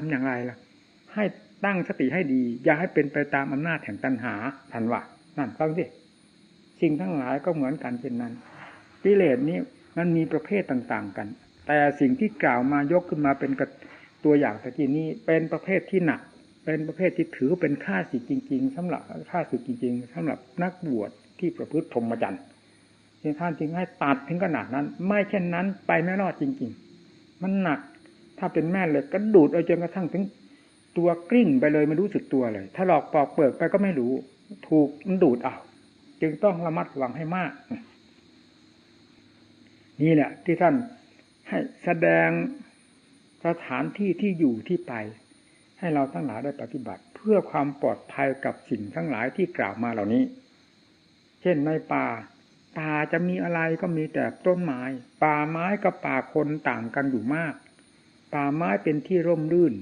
ทำอย่างไรล่ะ ให้ตั้งสติให้ดี อย่าให้เป็นไปตามอำนาจแห่งตัณหาทันว่านั่นฟังสิสิ่งทั้งหลายก็เหมือนกันเป็นนั้นกิเลสนี้มันมีประเภทต่าง ๆ กัน แต่สิ่งที่กล่าวมายกขึ้นมาเป็นตัวอย่างตะกี้นี้เป็นประเภทที่หนัก เป็นประเภทที่ถือเป็นค่าสิจริง ๆสำหรับค่าสิจริง ๆสำหรับนักบวชที่ประพฤติธรรมจรรย์ที่ท่านจึงให้ตัดถึงขนาดนั้น ไม่เช่นนั้นไปไม่รอดจริง ๆ มันหนัก ถ้าเป็นแม่เหล็กก็ดูดเอาจนกระทั่งถึงตัวกลิ้งไปเลยไม่รู้สึกตัวเลย ถ้าหลอกปอกเปิดไปก็ไม่รู้ ถูกมันดูดเอาจึงต้องระมัดระวังให้มาก นี่แหละ ที่ท่านให้แสดงสถานที่ที่อยู่ที่ไป ให้เราทั้งหลายได้ปฏิบัติ เพื่อความปลอดภัยกับสิ่งทั้งหลายที่กล่าวมาเหล่านี้ เช่นในป่าป่าจะมีอะไรก็มีแต่ต้นไม้ ป่าไม้กับป่าคนต่างกันอยู่มาก ป่าไม้เป็นที่ร่มรื่น